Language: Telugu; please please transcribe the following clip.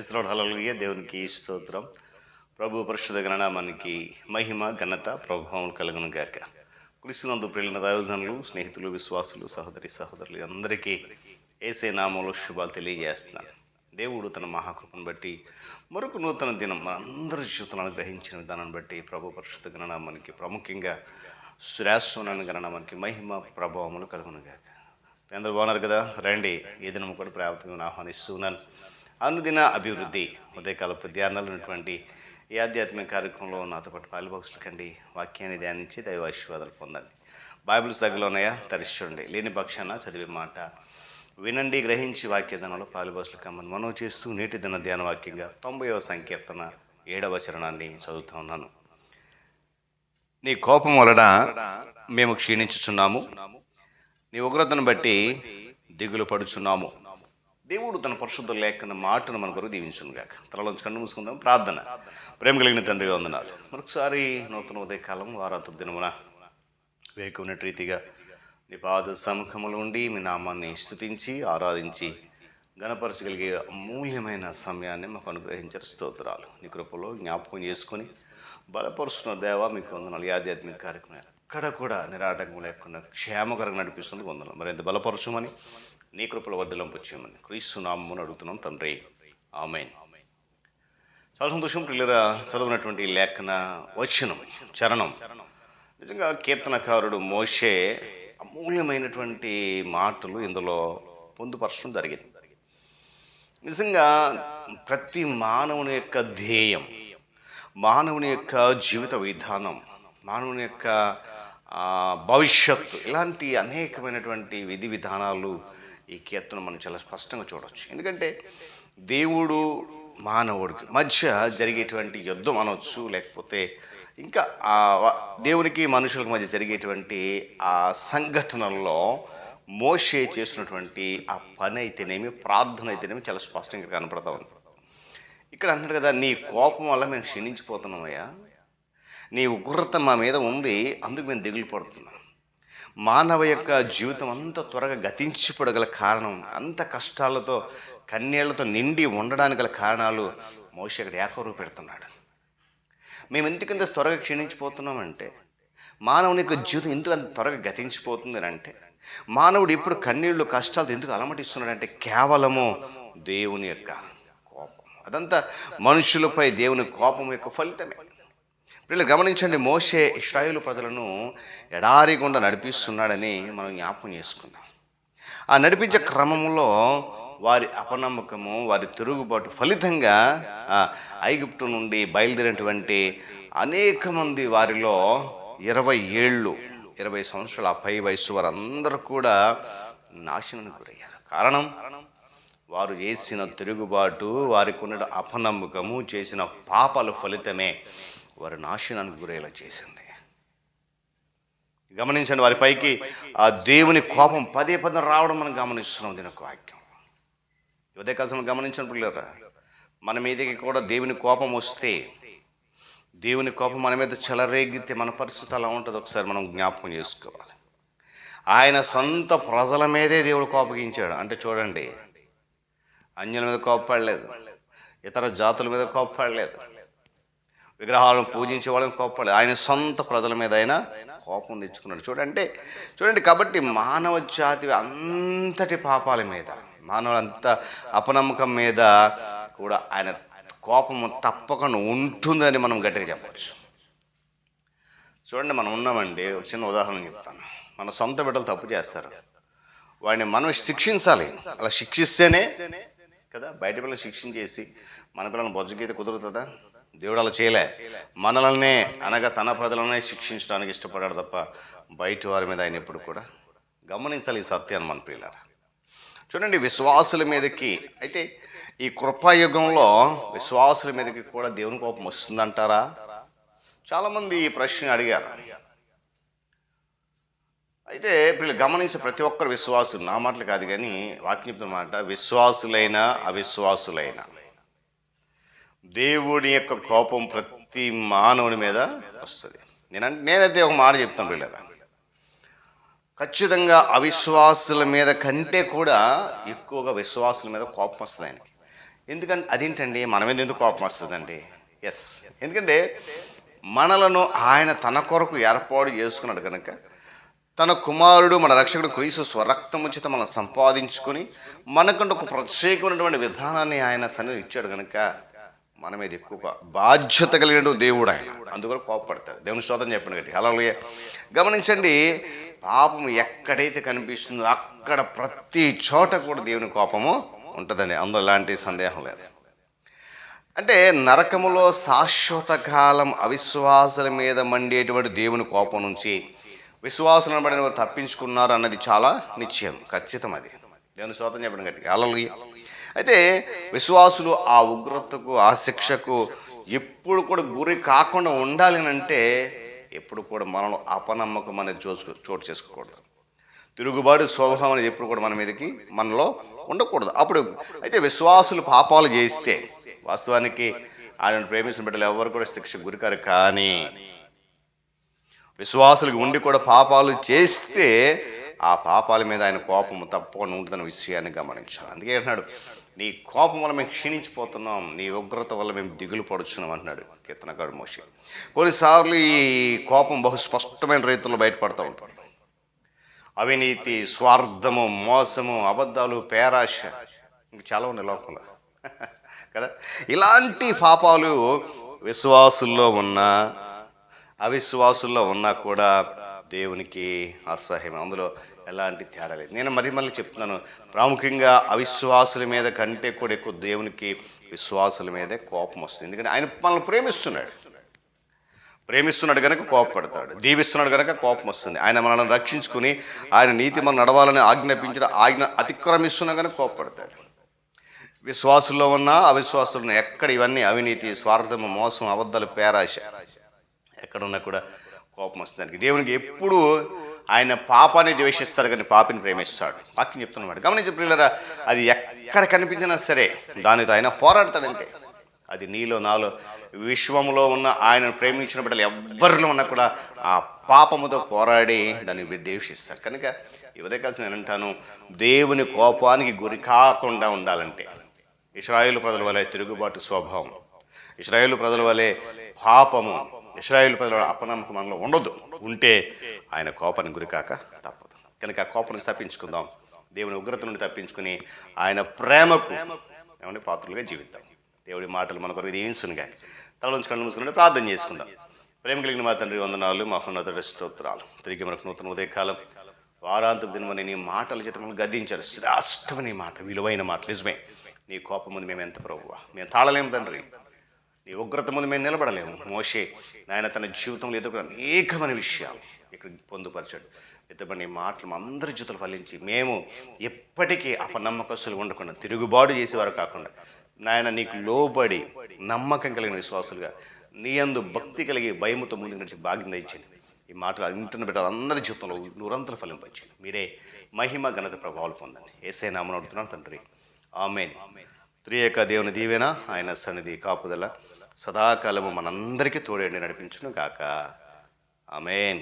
ప్రైస్లోడ్ హలలుయ దేవునికి స్తోత్రం. ప్రభు పరిశుద్ధ గణనామానికి మహిమ ఘనత ప్రభావం కలుగును గాక. కృషినందు ప్రిలిన దయోజనులు స్నేహితులు విశ్వాసులు సహోదరి సహోదరులు అందరికీ ఏసే నామంలో శుభాలు తెలియజేస్తున్నాను. దేవుడు తన మహాకృపను బట్టి మరొక నూతన దినం మనందరి జీవితాలను గ్రహించిన విధానాన్ని బట్టి ప్రభు పరిశుద్ధ గణనామానికి ప్రాముఖ్యంగా శ్రేష్టమైన గణనామానికి మహిమ ప్రభావములు కలుగును గాక. అందరూ బాగున్నారు కదా? రండి ఈ దినం కూడా ప్రాప్తంగా ఆహ్వానిస్తున్నాను అనుదిన అభివృద్ధి ఉదయకాలపు ధ్యానాలు ఉన్నటువంటి ఈ ఆధ్యాత్మిక కార్యక్రమంలో నాతో పాటు పాలుబాక్సులు కండి వాక్యాన్ని ధ్యానించి దైవ ఆశీర్వాదాలు పొందండి. బైబిల్స్ దగ్గరలో ఉన్నాయా? తరిచి చూడండి. లేని పక్షాన చదివే మాట వినండి గ్రహించి వాక్య ధనంలో కమ్మని మనం చేస్తూ నేటి దిన ధ్యాన వాక్యంగా తొంభైవ సంకీర్తన ఏడవ చరణాన్ని చదువుతూ ఉన్నాను. నీ కోపం వలన మేము క్షీణించుచున్నాము. నీ ఉగ్రతను బట్టి దిగులు పడుచున్నాము దేవుడు తన పరిశుద్ధ లేఖన మాటను మన కొరకు దీవించును గాక. తలలోంచి కన్ను మూసుకుందాం. ప్రార్థన. ప్రేమ కలిగిన తండ్రిగా వందనాలు. మరొకసారి నూతన ఉదయకాలం వారాంత దినమున వేకున్నట్టు రీతిగా నీ పాద సముఖములు ఉండి మీ నామాన్ని స్తుతించి ఆరాధించి గణపరచగలిగే అమూల్యమైన సమయాన్ని మాకు అనుగ్రహించారు. స్తోత్రాలు. నీ కృపలో జ్ఞాపకం చేసుకొని బలపరుస్తున్న దేవ మీకు వందనాలు. ఈ ఆధ్యాత్మిక కార్యక్రమాలు ఎక్కడ కూడా నిరాటకం లేకుండా క్షేమకరంగా నడిపిస్తుంది వందనాలు. మరింత బలపరచమని నీ కృపల వద్దలంపు చేయమని క్రీస్తు నామమును అడుగుతున్నాం తండ్రి. ఆమెన్. చాలా సంతోషం పిల్లరా చదివినటువంటి లేఖన వచనం చరణం. నిజంగా కీర్తనకారుడు మోషే అమూల్యమైనటువంటి మాటలు ఇందులో పొందుపరచడం జరిగింది. నిజంగా ప్రతి మానవుని యొక్క ధ్యేయం మానవుని యొక్క జీవిత విధానం మానవుని యొక్క భవిష్యత్తు ఇలాంటి అనేకమైనటువంటి విధి విధానాలు ఈ కీర్తన మనం చాలా స్పష్టంగా చూడవచ్చు ఎందుకంటే దేవుడు మానవుడికి మధ్య జరిగేటువంటి యుద్ధం అనవచ్చు లేకపోతే ఇంకా ఆ దేవునికి మనుషులకు మధ్య జరిగేటువంటి ఆ సంఘటనల్లో మోషే చేసినటువంటి ఆ పని అయితేనేమి ప్రార్థన అయితేనేమి చాలా స్పష్టంగా కనపడతా ఉంది. ఇక్కడ అంటున్నాడు కదా నీ కోపం వల్ల మేము క్షీణించిపోతున్నామయ్యా. నీ ఉగ్రత మా మీద ఉంది అందుకు మేము దిగులు పడుతున్నాం. మానవ యొక్క జీవితం అంత త్వరగా గతించిపోడగల కారణం అంత కష్టాలతో కన్నీళ్ళతో నిండి ఉండడానికి గల కారణాలు మోషి అక్కడ ఏకరూ పెడుతున్నాడు. మేము ఎందుకు ఇంత త్వరగా క్షీణించిపోతున్నామంటే మానవుని యొక్క జీవితం ఎందుకు అంత త్వరగా గతించిపోతుంది అంటే మానవుడు ఇప్పుడు కన్నీళ్ళు కష్టాలతో ఎందుకు అలమటిస్తున్నాడంటే కేవలము దేవుని యొక్క కోపం అదంతా మనుషులపై దేవుని కోపం యొక్క ఫలితమే. వీళ్ళు గమనించండి మోషే ఇస్రాయేలు ప్రజలను ఎడారి గుండా నడిపిస్తున్నాడని మనం జ్ఞాపకం చేసుకుందాం. ఆ నడిపించే క్రమంలో వారి అపనమ్మకము వారి తిరుగుబాటు ఫలితంగా ఐగుప్తు నుండి బయలుదేరినటువంటి అనేక మంది వారిలో ఇరవై ఏళ్ళు ఇరవై సంవత్సరాల పై వయసు వారందరూ కూడా నాశనానికి గురయ్యారు. కారణం? వారు చేసిన తిరుగుబాటు వారికి ఉన్న అపనమ్మకము చేసిన పాపాల ఫలితమే. వారి నాశనానికి గురయ్యేలా చేసింది. గమనించండి వారి పైకి ఆ దేవుని కోపం పదే పదే రావడం మనం గమనిస్తున్నాం దీని యొక్క వాక్యం. ఉదయ కాసం గమనించినప్పుడు పిల్లరా మన మీదకి కూడా దేవుని కోపం వస్తే దేవుని కోపం మన మీద చెలరేగితే మన పరిస్థితి అలా ఉంటుంది. ఒకసారి మనం జ్ఞాపకం చేసుకోవాలి. ఆయన సొంత ప్రజల మీదే దేవుడు కోపగించాడు. అంటే చూడండి అన్యుల మీద కోపడలేదు ఇతర జాతుల మీద కోపపడలేదు విగ్రహాలను పూజించే వాళ్ళని కోపపడలేదు. ఆయన సొంత ప్రజల మీద ఆయన కోపం తెచ్చుకున్నాడు. చూడండి చూడండి కాబట్టి మానవ జాతి అంతటి పాపాల మీద మానవ అంత అపనమ్మకం మీద కూడా ఆయన కోపం తప్పకుండా ఉంటుందని మనం గట్టిగా చెప్పవచ్చు చూడండి మనం ఉన్నామండి ఒక చిన్న ఉదాహరణ చెప్తాను. మన సొంత బిడ్డలు తప్పు చేస్తారు. వాడిని మనం శిక్షించాలి. అలా శిక్షిస్తేనే కదా బయట పిల్లలు శిక్షించేసి మన పిల్లల్ని బొజ్జగీత కుదురుతుందా? దేవుడు అలా చేయలే. మనలనే అనగా తన ప్రజలనే శిక్షించడానికి ఇష్టపడాడు తప్ప బయట వారి మీద ఆయన ఎప్పుడు కూడా గమనించాలి ఈ సత్యాన్ని మన ప్రియులారా. చూడండి విశ్వాసుల మీదకి అయితే ఈ కృపాయుగంలో విశ్వాసుల మీదకి కూడా దేవుని కోపం వస్తుందంటారా? చాలామంది ఈ ప్రశ్న అడిగారు. అయితే వీళ్ళు గమనించే ప్రతి ఒక్కరు విశ్వాసులు. నా మాటలు కాదు కానీ వాక్యం మాట విశ్వాసులైన అవిశ్వాసులైన. దేవుడి యొక్క కోపం ప్రతి మానవుని మీద వస్తుంది. నేను నేనైతే ఒక మాట చెప్తాను వీళ్ళరా ఖచ్చితంగా అవిశ్వాసుల మీద కంటే కూడా ఎక్కువగా విశ్వాసుల మీద కోపం వస్తుంది ఆయనకి. ఎందుకంటే అదేంటండి? మన మీద ఎందుకు కోపం వస్తుందండి? ఎస్ ఎందుకంటే మనలను ఆయన తన కొరకు ఏర్పాటు చేసుకున్నాడు కనుక తన కుమారుడు మన రక్షకుడు క్రీస్తు స్వరక్తం ఉచిత మనం సంపాదించుకొని మనకంటూ ఒక ప్రత్యేకమైనటువంటి విధానాన్ని ఆయన సన్నిధి ఇచ్చాడు కనుక మన మీద ఎక్కువ బాధ్యత కలిగిన దేవుడు ఆయన. అందుకని కోపడతాడు దేవుని స్తోత్రం చెప్పిన గట్టి అలాగే గమనించండి పాపం ఎక్కడైతే కనిపిస్తుందో అక్కడ ప్రతి చోట కూడా దేవుని కోపము ఉంటుందండి. అందులో ఎలాంటి సందేహం లేదు. అంటే నరకములో శాశ్వత కాలం అవిశ్వాసుల మీద మండేటువంటి దేవుని కోపం నుంచి విశ్వాసం పడిన వారు తప్పించుకున్నారు అన్నది చాలా నిశ్చయం. ఖచ్చితం అది. దేవుని స్తోత్రం చెప్పడం గట్టిగా. అలలు అయితే విశ్వాసులు ఆ ఉగ్రతకు ఆ శిక్షకు ఎప్పుడు కూడా గురి కాకుండా ఉండాలి అంటే ఎప్పుడు కూడా మనలో అపనమ్మకం అనేది చోటు చోటు చేసుకోకూడదు. తిరుగుబాటు స్వభావం అనేది ఎప్పుడు కూడా మన మీదకి మనలో ఉండకూడదు. అప్పుడు అయితే విశ్వాసులు పాపాలు చేస్తే వాస్తవానికి ఆయన ప్రేమించిన బిడ్డలు ఎవరు కూడా శిక్ష గురికారు కానీ విశ్వాసులకు ఉండి కూడా పాపాలు చేస్తే ఆ పాపాల మీద ఆయన కోపం తప్పకుండా ఉంటుందన్న విషయాన్ని గమనించాలి. అందుకే అంటున్నాడు నీ కోపం వల్ల మేము క్షీణించిపోతున్నాం నీ ఉగ్రత వల్ల మేము దిగులు పడుచున్నాం అంటున్నాడు కీర్తనగాడు మోషి. కొన్నిసార్లు ఈ కోపం బహు స్పష్టమైన రీతిలో బయటపడతా ఉంటాడు అవినీతి స్వార్థము మోసము అబద్ధాలు పేరాశ ఇంక చాలా ఉన్నాయి లోకంలో. కదా? ఇలాంటి పాపాలు విశ్వాసుల్లో ఉన్న అవిశ్వాసుల్లో ఉన్నా కూడా దేవునికి అసహ్యం. అందులో ఎలాంటి తేడా లేదు. నేను మరి మళ్ళీ చెప్తున్నాను ప్రాముఖ్యంగా అవిశ్వాసుల మీద కంటే కూడా ఎక్కువ దేవునికి విశ్వాసుల మీదే కోపం వస్తుంది. ఎందుకంటే ఆయన మనల్ని ప్రేమిస్తున్నాడు. ప్రేమిస్తున్నాడు కనుక కోపపడతాడు. దీవిస్తున్నాడు కనుక కోపం వస్తుంది. ఆయన మనల్ని రక్షించుకుని ఆయన నీతి మనం నడవాలని ఆజ్ఞాపించడం ఆజ్ఞ అతిక్రమిస్తున్నా కనుక కోపపడతాడు. విశ్వాసుల్లో ఉన్న అవిశ్వాసులు ఉన్న ఎక్కడ ఇవన్నీ అవినీతి స్వార్థము మోసం అబద్ధాలు పేరాశ ఎక్కడున్నా కూడా కోపం వస్తుంది. దేవునికి ఎప్పుడూ ఆయన పాపాన్ని ద్వేషిస్తాడు కానీ పాపిని ప్రేమిస్తాడు. వాక్యం చెప్తున్నమాట గమనించి పిల్లరా అది ఎక్కడ కనిపించినా సరే దానితో ఆయన పోరాడతాడు అంతే అది నీలో నాలో విశ్వంలో ఉన్న ఆయనను ప్రేమించిన బిడ్డలు ఎవరిలో ఉన్నా కూడా ఆ పాపముతో పోరాడి దాన్ని ద్వేషిస్తాడు. కనుక ఇవదే కలిసి నేను అంటాను దేవుని కోపానికి గురి కాకుండా ఉండాలంటే ఇస్రాయేల్ ప్రజల వలె తిరుగుబాటు స్వభావం ఇస్రాయేల్ ప్రజల వలె పాపము ఇస్రాయేల్ ప్రజల అపనమ్మకం మనలో ఉండదు. ఉంటే ఆయన కోపానికి గురికాక తప్పదు. కనుక ఆ కోపాన్ని తప్పించుకుందాం. దేవుని ఉగ్రత నుండి తప్పించుకుని ఆయన ప్రేమకు ఏమంటే పాత్రలుగా జీవిద్దాం. దేవుడి మాటలు మన కొరకు దీవించునుగా తల నుంచి కళ్ళు మూసుకుంటే ప్రార్థన చేసుకుందాం. ప్రేమ కలిగిన మా తండ్రి వందనాలు మహోన్నతుడి స్తోత్రాలు. తిరిగి మనకు నూతన ఉదయకాలం. వారాంతం దినమని నీ మాటల చేత మనం గద్దించారు. శ్రేష్టమైన మాట విలువైన మాట. నిజమే. నీ కోపం ముందు మేము ఎంత ప్రభువా? మేము తాళలేము తండ్రి. నీ ఉగ్రత ముందు మేము నిలబడలేము. మోషే నాయన తన జీవితంలో ఎదుర్కొన్న అనేకమైన విషయాలు ఇక్కడ పొందుపరిచాడు. ఎత్తబడి మాటలు అందరి జీవితాలు ఫలించి మేము ఎప్పటికీ అపనమ్మకస్తులు ఉండకుండా తిరుగుబాటు చేసేవారు కాకుండా నాయన నీకు లోబడి నమ్మకం కలిగిన విశ్వాసులుగా నీ అందు భక్తి కలిగి భయముతో ముందు నడిచి భాగ్యం ఇచ్చింది ఈ మాటలు ఇంటిని పెట్టాలి అందరి జీవితంలో నూరంతలు ఫలింపచ్చింది మీరే మహిమ ఘనత ప్రభావాలు పొందండి. ఏసే నామను అడుగుతున్నాను తండ్రి. ఆమెన్. త్రియేక దేవుని దీవెన ఆయన సన్నిధి కాపుదల. సదాకాలము మనందరికీ తోడేండి నడిపించును గాక ఆమెన్.